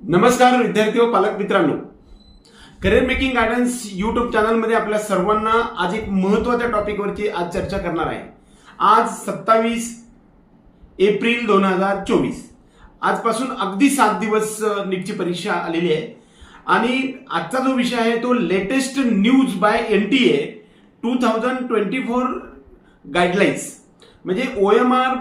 नमस्कार विद्यार्थी व पालक मित्रांनो. करिअर मेकिंग गायडन्स युट्यूब चॅनलमध्ये आपल्या सर्वांना आज एक महत्त्वाच्या टॉपिकवरची आज चर्चा करणार आहे. आज सत्तावीस एप्रिल दोन हजार चोवीस. आजपासून अगदी सात दिवस नीटची परीक्षा आलेली आहे. आणि आजचा जो विषय आहे तो latest news by N T A two thousand twenty four guidelines म्हणजे ओ एम आर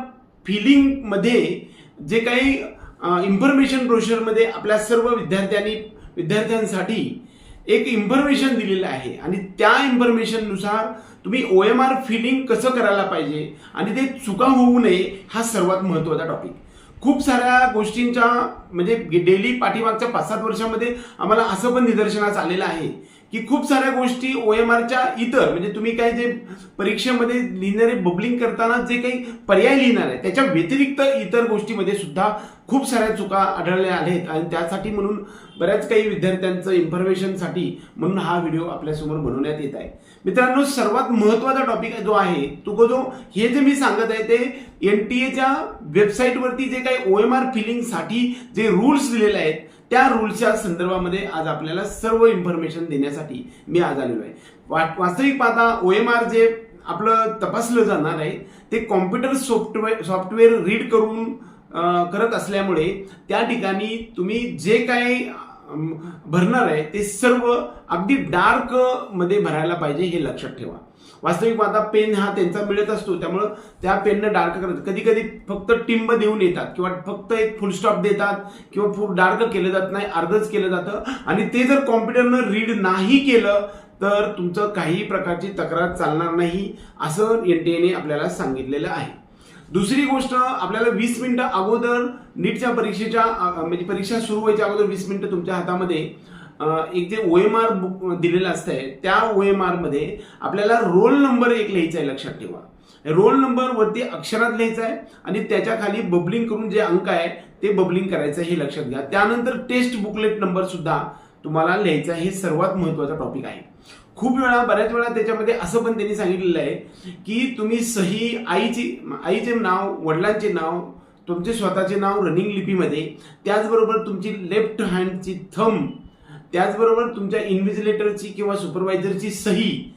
फिलिंगमध्ये जे काही इन्फॉर्मेशन ब्रोशरमध्ये आपल्या सर्व विद्यार्थ्यांनी विद्यार्थ्यांसाठी एक इन्फॉर्मेशन दिलेलं आहे. आणि त्या इन्फॉर्मेशननुसार तुम्ही ओ एम आर फिलिंग कसं करायला पाहिजे आणि ते चुका होऊ नये हा सर्वात महत्त्वाचा टॉपिक खूप साऱ्या गोष्टींच्या म्हणजे डेली पाठीमागच्या पाच सात वर्षामध्ये आम्हाला असं पण निदर्शनास आलेलं आहे की खूप साऱ्या गोष्टी ओ एम आरच्या इतर म्हणजे तुम्ही काय जे परीक्षेमध्ये लिहिणारे बबलिंग करताना जे काही पर्याय लिहिणार आहे त्याच्या व्यतिरिक्त इतर गोष्टीमध्ये सुद्धा खूप साऱ्या चुका आढळल्या आहेत. आणि त्यासाठी म्हणून बऱ्याच काही विद्यार्थ्यांचं इन्फॉर्मेशनसाठी म्हणून हा व्हिडिओ आपल्यासमोर बनवण्यात येत आहे. मित्रांनो सर्वात महत्त्वाचा टॉपिक जो आहे तो जो हे जे मी सांगत आहे ते एन टी एच्या वेबसाईटवरती जे काही ओ एम आर फिलिंगसाठी जे रूल्स दिलेले आहेत त्या रूलच्या संदर्भामध्ये आज आपल्याला सर्व इन्फॉर्मेशन देण्यासाठी मी आज आलेलो आहे. वा- वास्तविक पाहता ओ एम आर जे आपलं तपासलं जाणार आहे ते कॉम्प्युटर सॉफ्टवेअर सॉफ्टवेअर रीड करून करत असल्यामुळे त्या ठिकाणी तुम्ही जे काही भरणार आहे ते सर्व अगदी डार्कमध्ये भरायला पाहिजे हे लक्षात ठेवा. वास्तविक आता पेन हा त्यांचा मिळत असतो. त्यामुळं त्या पेननं डार्क करत कधी कधी फक्त टिंब देऊन येतात. किंवा फक्त एक फुल स्टॉप देतात. किंवा फुल डार्क केलं जात नाही अर्धच केलं जातं. आणि ते जर कॉम्प्युटरनं रीड नाही केलं तर तुमचं काही प्रकारची तक्रार चालणार नाही असं एन टी एने आपल्याला सांगितलेलं आहे. दुसरी गोष्ट आपल्याला वीस मिनिटं अगोदर नीटच्या परीक्षेच्या म्हणजे परीक्षा सुरू व्हायच्या अगोदर वीस मिनिटं तुमच्या हातामध्ये. एक जे ओ एम आर बुक दिलेलं असतंय त्या ओ एम आरमध्ये आपल्याला रोल नंबर एक लिहायचा आहे लक्षात ठेवा. रोल नंबर वरती अक्षरात लिहायचा आहे आणि त्याच्याखाली बबलिंग करून जे अंक आहे ते बबलिंग करायचं आहे हे लक्षात घ्या. त्यानंतर टेस्ट बुकलेट नंबर सुद्धा तुम्हाला लिहायचा आहे. हे सर्वात महत्त्वाचा टॉपिक आहे. खूप वेळा बऱ्याच वेळा त्याच्यामध्ये असं पण त्यांनी सांगितलेलं आहे की तुम्ही सही आईची आईचे नाव वडिलांचे नाव तुमचे स्वतःचे नाव रनिंग लिपीमध्ये त्याचबरोबर तुमची लेफ्ट हँडची थंब त्याचबरोबर तुमच्या इन्व्हिजिलेटरची किंवा सुपरवायझरची सही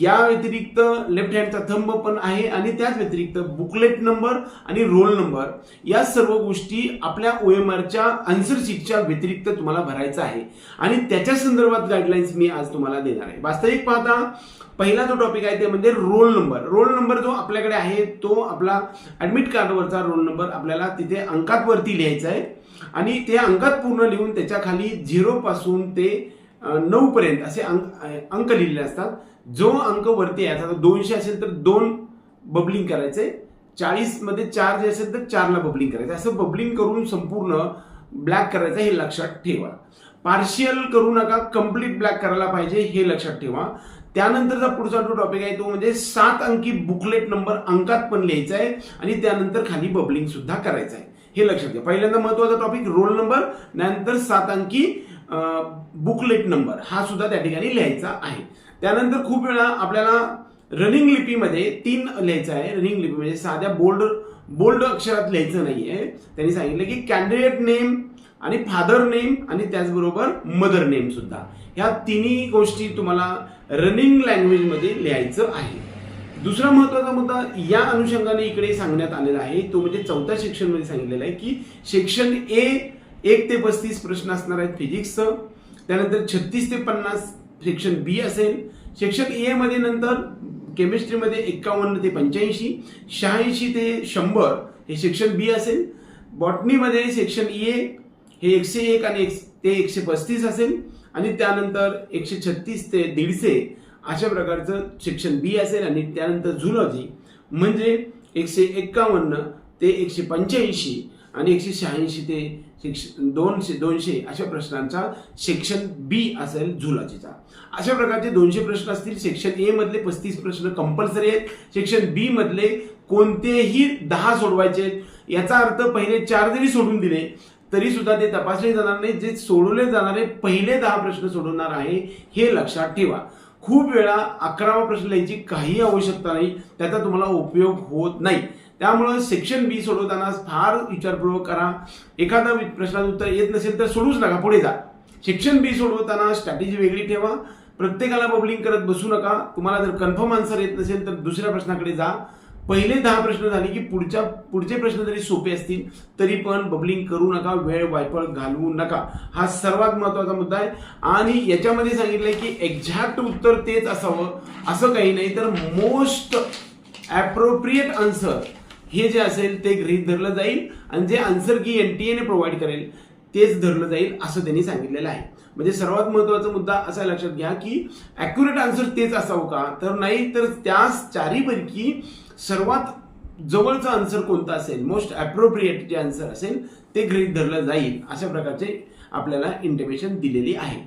या व्यतिरिक्त लेफ्ट हँडचा थंब पण आहे आणि त्याच व्यतिरिक्त बुकलेट नंबर आणि रोल नंबर या सर्व गोष्टी आपल्या ओ एम आरच्या आन्सर शीटच्या व्यतिरिक्त तुम्हाला भरायचं आहे. आणि त्याच्या संदर्भात गाईडलाईन्स मी आज तुम्हाला देणार आहे. वास्तविक पाहता पहिला जो टॉपिक आहे ते म्हणजे रोल नंबर रोल नंबर जो आपल्याकडे आहे तो आपला ऍडमिट कार्डवरचा रोल नंबर आपल्याला तिथे अंकात वरती लिहायचा आहे. आणि ते अंकात पूर्ण लिहून त्याच्याखाली झिरोपासून झिरो पासून ते नऊ पर्यंत असे अंक अंक लिहिलेले असतात. जो अंक वरती यायचा आता दोनशे असेल तर दोन बबलिंग करायचे. चाळीसमध्ये चार जे असेल तर चारला बबलिंग करायचं. असं बबलिंग करून संपूर्ण ब्लॅक करायचं हे लक्षात ठेवा. पार्शियल करू नका कंप्लीट ब्लॅक करायला पाहिजे हे लक्षात ठेवा. त्यानंतरचा पुढचा जो टॉपिक आहे तो म्हणजे सात अंकी बुकलेट नंबर अंकात पण लिहायचा आहे आणि त्यानंतर खाली बबलिंग सुद्धा करायचं आहे. हे लक्षात घ्या. पहिल्यांदा महत्त्वाचा टॉपिक रोल नंबर नंतर सात अंकी बुकलेट नंबर हा सुद्धा त्या ठिकाणी लिहायचा आहे. त्यानंतर खूप वेळा आपल्याला रनिंग लिपीमध्ये तीन लिहायचं आहे. रनिंग लिपी म्हणजे साध्या बोल्ड बोल्ड अक्षरात लिहायचं नाही आहे त्यांनी सांगितलं की कॅन्डिडेट नेम आणि फादर नेम आणि त्याचबरोबर मदर नेम सुद्धा. ह्या तिन्ही गोष्टी तुम्हाला रनिंग लँग्वेजमध्ये लिहायचं आहे. दुसरा महत्त्वाचा मुद्दा या अनुषंगाने इकडे सांगण्यात आलेला आहे. तो म्हणजे चौथ्या सेक्शनमध्ये सांगितलेला आहे की सेक्शन ए एक ते पस्तीस प्रश्न असणार आहेत फिजिक्सचं त्यानंतर छत्तीस ते पन्नास सेक्शन बी असेल. सेक्शन ए मध्ये नंतर केमिस्ट्रीमध्ये एक्कावन्न ते पंच्याऐंशी शहाऐंशी ते शंभर हे सेक्शन बी असेल. बॉटनीमध्ये सेक्शन ए हे एकशे एक आणि एक ते एकशे पस्तीस असेल. आणि त्यानंतर एकशे छत्तीस ते दीडशे अशा प्रकारचं सेक्शन बी असेल आणि त्यानंतर झुलॉजी म्हणजे एकशे एक्कावन्न ते एकशे पंच्याऐंशी आणि एकशे शहाऐंशी ते शिक्षण दोनशे दोनशे अशा प्रश्नांचा सेक्शन बी असेल झुलॉजीचा अशा प्रकारचे दोनशे प्रश्न असतील. सेक्शन ए मधले पस्तीस प्रश्न कंपल्सरी आहेत. सेक्शन बी मधले कोणतेही दहा सोडवायचे आहेत. याचा अर्थ पहिले चार जरी सोडून दिले तरी सुद्धा ते तपासले जाणार नाही जे सोडवले जाणारे पहिले दहा प्रश्न सोडवणार आहे हे लक्षात ठेवा. खूप वेळा अकरावा प्रश्न लिहायची काही आवश्यकता नाही त्याचा तुम्हाला उपयोग होत नाही. त्यामुळं सेक्शन बी सोडवताना फार विचारपूर्वक करा. एखादा प्रश्नाचं उत्तर येत नसेल तर सोडूच नका पुढे जा. सेक्शन बी सोडवताना स्ट्रॅटेजी वेगळी ठेवा. प्रत्येकाला बबलिंग करत बसू नका. तुम्हाला जर कन्फर्म आन्सर येत नसेल तर दुसऱ्या प्रश्नाकडे जा. पहिले दहा प्रश्न झाले की पुढच्या पुढचे प्रश्न जरी सोपे असतील तरी पण बबलिंग करू नका वेळ वायफळ घालवू नका. हा सर्वात महत्त्वाचा मुद्दा आहे. आणि याच्यामध्ये सांगितलंय की एक्झॅक्ट उत्तर तेच असावं असं काही नाही तर मोस्ट ॲप्रोप्रिएट आन्सर हे जे असेल ते गृहित धरलं जाईल. आणि जे आन्सर की एन टी एने प्रोव्हाइड करेल तेच धरलं जाईल असं त्यांनी सांगितलेलं आहे. म्हणजे सर्वात महत्त्वाचा मुद्दा असा लक्षात घ्या की अॅक्युरेट आन्सर तेच असावं का? तर नाही तर त्या चारीपैकी सर्वात जवळचा आन्सर कोणता असेल मोस्ट अप्रोप्रिएट जे आन्सर असेल ते गृहीत धरलं जाईल अशा प्रकारचे आपल्याला इंटिमेशन दिलेली आहे.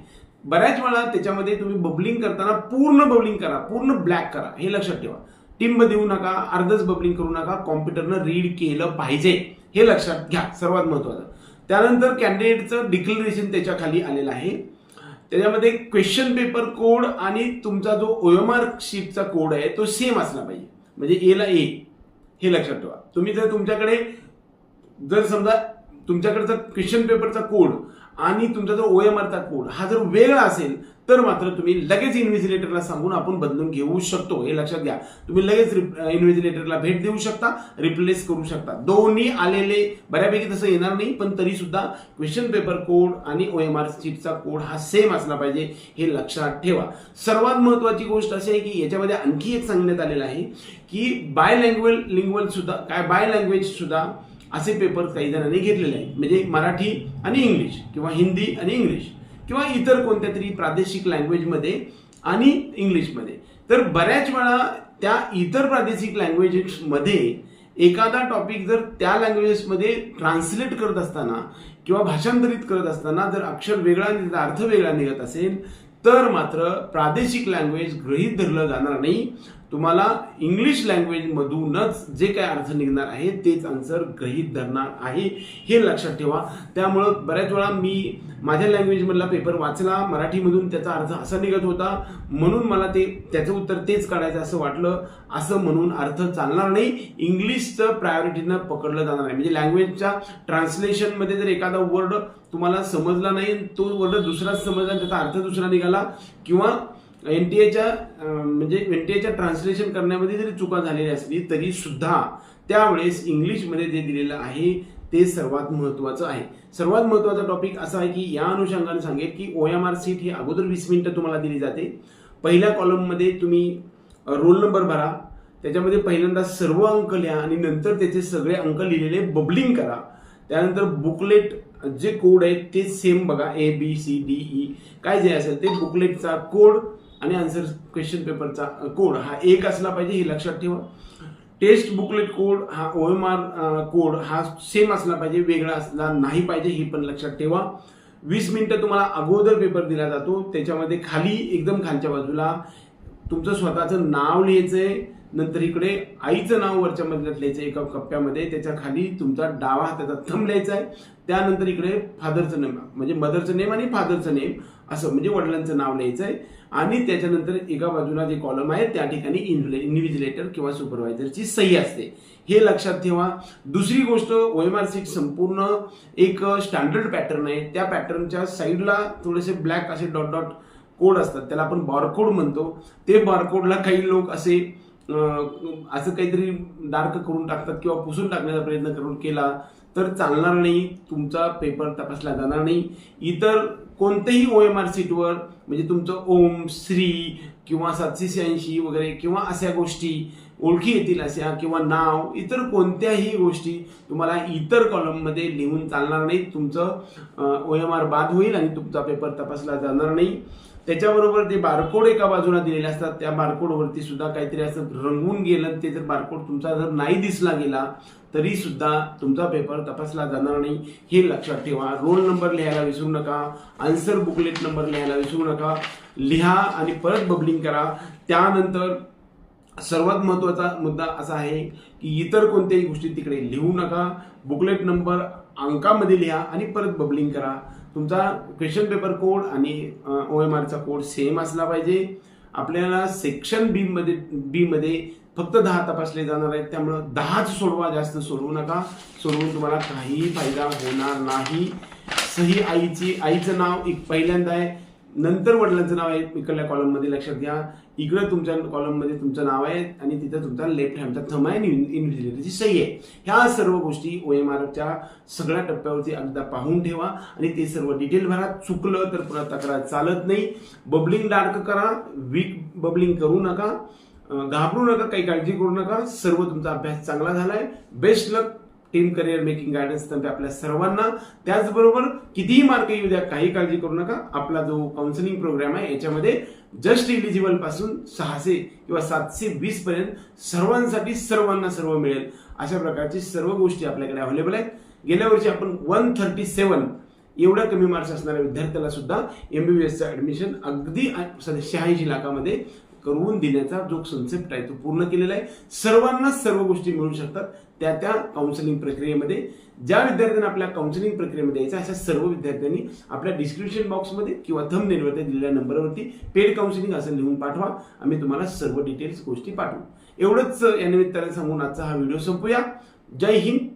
बऱ्याच वेळा त्याच्यामध्ये तुम्ही बबलिंग करताना पूर्ण बबलिंग करा पूर्ण ब्लॅक करा हे लक्षात ठेवा. टिंब देऊ नका अर्धच बबलिंग करू नका कॉम्प्युटरनं रीड केलं पाहिजे हे लक्षात घ्या सर्वात महत्वाचं. त्यानंतर कॅन्डिडेटचं डिक्लेरेशन त्याच्याखाली आलेलं आहे. त्याच्यामध्ये क्वेश्चन पेपर कोड आणि तुमचा जो ओएमआर शीटचा कोड आहे तो सेम असला पाहिजे. म्हणजे एला ए हे लक्षात ठेवा. तुम्ही जर तुमच्याकडे जर समजा तुमच्याकडचा क्वेश्चन पेपरचा कोड आणि तुमचा जो ओ एम आरचा कोड हा जर वेगळा असेल तर मात्र तुम्ही लगेच इन्व्हिजिलेटरला सांगून आपण बदलून घेऊ शकतो. हे लक्षात घ्या. तुम्ही लगेच इन्व्हिजिलेटरला भेट देऊ शकता रिप्लेस करू शकता. दोन्ही आलेले बऱ्यापैकी तसं येणार नाही पण तरी सुद्धा क्वेश्चन पेपर कोड आणि ओ एम आर सीटचा कोड हा सेम असला पाहिजे हे लक्षात ठेवा. सर्वात महत्वाची गोष्ट अशी आहे की याच्यामध्ये आणखी एक सांगण्यात आलेलं आहे की बाय लँग्वेज लिंग्वल सुद्धा काय बाय लँग्वेज सुद्धा असे पेपर काही जणांनी घेतलेले आहेत. म्हणजे मराठी आणि इंग्लिश किंवा हिंदी आणि इंग्लिश किंवा इतर कोणत्या तरी प्रादेशिक लँग्वेजमध्ये आणि इंग्लिशमध्ये तर बऱ्याच वेळा त्या इतर प्रादेशिक लँग्वेजेसमध्ये एखादा टॉपिक जर त्या लँग्वेजेसमध्ये ट्रान्सलेट करत असताना किंवा भाषांतरित करत असताना जर अक्षर वेगळा आणि त्याचा अर्थ वेगळा निघत असेल तर मात्र प्रादेशिक लँग्वेज गृहीत धरलं जाणार नाही. तुम्हाला इंग्लिश लँग्वेजमधूनच जे काय अर्थ निघणार आहे तेच आन्सर ग्रहीत धरणार आहे. हे लक्षात ठेवा. त्यामुळं बऱ्याच वेळा मी माझ्या लँग्वेजमधला पेपर वाचला मराठीमधून त्याचा अर्थ असा निघत होता. म्हणून मला ते त्याचं उत्तर तेच काढायचं असं वाटलं. असं म्हणून अर्थ चालणार नाही. इंग्लिशचं प्रायोरिटीनं पकडलं जाणार आहे म्हणजे लँग्वेजच्या ट्रान्सलेशनमध्ये जर एखादा वर्ड तुम्हाला समजला नाही तो वर्ड दुसराच समजला त्याचा अर्थ दुसरा निघाला किंवा एनटीएच्या म्हणजे एनटीएच्या ट्रान्सलेशन करण्यामध्ये जरी चुका झालेली असली तरी सुद्धा त्यावेळेस इंग्लिशमध्ये जे दिलेलं आहे ते सर्वात महत्वाचं आहे. सर्वात महत्त्वाचा टॉपिक असा आहे की या अनुषंगाने सांगेल की ओ एम आर सीट ही अगोदर वीस मिनिटं तुम्हाला दिली जाते. पहिल्या कॉलममध्ये तुम्ही रोल नंबर भरा. त्याच्यामध्ये पहिल्यांदा सर्व अंक लिहा आणि नंतर त्याचे सगळे अंक लिहिलेले बबलिंग करा. त्यानंतर बुकलेट जे कोड आहेत ते सेम बघा. A B C D E काय जे असेल ते बुकलेटचा कोड आणि आन्सर क्वेश्चन पेपरचा कोड हा एक असला पाहिजे हे लक्षात ठेवा. टेस्ट बुकलेट कोड हा ओ एम आर कोड हा सेम असला पाहिजे वेगळा असला नाही पाहिजे हे पण लक्षात ठेवा. वीस मिनटं तुम्हाला अगोदर पेपर दिला जातो. त्याच्यामध्ये खाली एकदम खालच्या बाजूला तुमचं स्वतःचं नाव लिहायचं आहे नंतर इकडे आईचं नाव वरच्या मजल्यात लिहायचं एका कप्प्यामध्ये. त्याच्याखाली तुमचा डावा हाताचा थंब लिहायचा आहे. त्यानंतर इकडे फादरचं नेम म्हणजे मदरचं नेम आणि फादरचं नेम असं म्हणजे वडिलांचं नाव लिहायचं आहे. आणि त्याच्यानंतर एका बाजूला जे कॉलम आहे त्या ठिकाणी इन्व्हिजिलेटर किंवा सुपरवायझरची सही असते. हे लक्षात ठेवा. दुसरी गोष्ट ओएमआर संपूर्ण एक स्टँडर्ड पॅटर्न आहे. त्या पॅटर्नच्या साईडला थोडेसे ब्लॅक असे डॉट डॉट कोड असतात. त्याला आपण बारकोड म्हणतो. ते बारकोडला काही लोक असे असं काहीतरी डार्क करून टाकतात किंवा पुसून टाकण्याचा प्रयत्न करून केला तर चालणार नाही तुमचा पेपर तपासला जाणार नाही. इतर कोणत्याही ओ एम आर सीटवर म्हणजे तुमचं ओम श्री किंवा सातशे शहाऐंशी वगैरे किंवा अशा गोष्टी ओळखी येतील अशा किंवा नाव इतर कोणत्याही गोष्टी तुम्हाला इतर कॉलममध्ये लिहून चालणार नाही. तुमचं ओ एम आर बाद होईल आणि तुमचा पेपर तपासला जाणार नाही. त्याच्याबरोबर जे बारकोड एका बाजूला दिलेले असतात त्या बारकोडवरती सुद्धा काहीतरी असं रंगून गेलं ते जर बारकोड तुमचा जर नाही दिसला गेला तरी सुद्धा तुमचा पेपर तपासला जाणार नाही. हे लक्षात ठेवा. रोल नंबर लिहायला विसरू नका. आन्सर बुकलेट नंबर लिहायला विसरू नका. लिहा आणि परत बबलिंग करा. त्यानंतर सर्वात महत्त्वाचा मुद्दा असा आहे की इतर कोणत्याही गोष्टी तिकडे लिहू नका. बुकलेट नंबर अंकामध्ये लिहा आणि परत बबलिंग करा. तुमचा क्वेश्चन पेपर कोड आणि ओ एम आरचा कोड सेम असला पाहिजे. आपल्याला सेक्शन बी मध्ये बी मध्ये फक्त दहा तपासले जाणार आहेत. त्यामुळं दहाच सोडवा जास्त सोडवू नका. सोडवून तुम्हाला काहीही फायदा होणार नाही. सही आईची आईचं नाव एक पहिल्यांदा आहे. नंतर वडिलांचं नाव आहे इकडल्या कॉलममध्ये लक्षात घ्या. इकडं तुमच्या कॉलममध्ये तुमचं नाव आहे आणि तिथं तुमचा लेफ्ट हँडचा थम आहे आणि इन्व्हिजिलेटरची सही आहे. ह्या सर्व गोष्टी ओ एम आरच्या सगळ्या टप्प्यावरती एकदा पाहून ठेवा आणि ते सर्व डिटेल भरा. चुकलं तर पुन्हा तक्रार चालत नाही. बबलिंग डार्क करा. वीक बबलिंग करू नका. घाबरू नका. काही काळजी करू नका. सर्व तुमचा अभ्यास चांगला झालाय. Best luck team career making guidance तंत्र आपल्या सर्वांना. त्याचबरोबर कितीही मार्क येऊ द्या काही काळजी करू नका. आपला जो काउन्सिलिंग प्रोग्राम आहे याच्यामध्ये जस्ट इलिजिबलपासून सहाशे किंवा सातशे वीस पर्यंत सर्वांसाठी सर्वांना सर्व मिळेल. अशा प्रकारची सर्व गोष्टी आपल्याकडे अव्हेलेबल आहेत. गेल्या वर्षी आपण वन थर्टी सेवन एवढ्या कमी मार्क्स असणाऱ्या विद्यार्थ्याला सुद्धा एमबीबीएसचं ऍडमिशन अगदी शहाऐंशी लाखामध्ये करून देण्याचा जो कन्सेप्ट आहे तो पूर्ण केलेला आहे. सर्वांना सर्व गोष्टी मिळू शकतात. त्या त्या काउन्सिलिंग प्रक्रियेमध्ये ज्या विद्यार्थ्यांना आपल्या काउन्सिलिंग प्रक्रियेमध्ये यायचं अशा सर्व विद्यार्थ्यांनी आपल्या डिस्क्रिप्शन बॉक्समध्ये किंवा थम नेटवरती दिलेल्या नंबरवरती पेड काउन्सिलिंग असं लिहून पाठवा. आम्ही तुम्हाला सर्व डिटेल्स गोष्टी पाठवू. एवढंच या निमित्ताने सांगून आजचा हा व्हिडिओ संपूया. जय हिंद.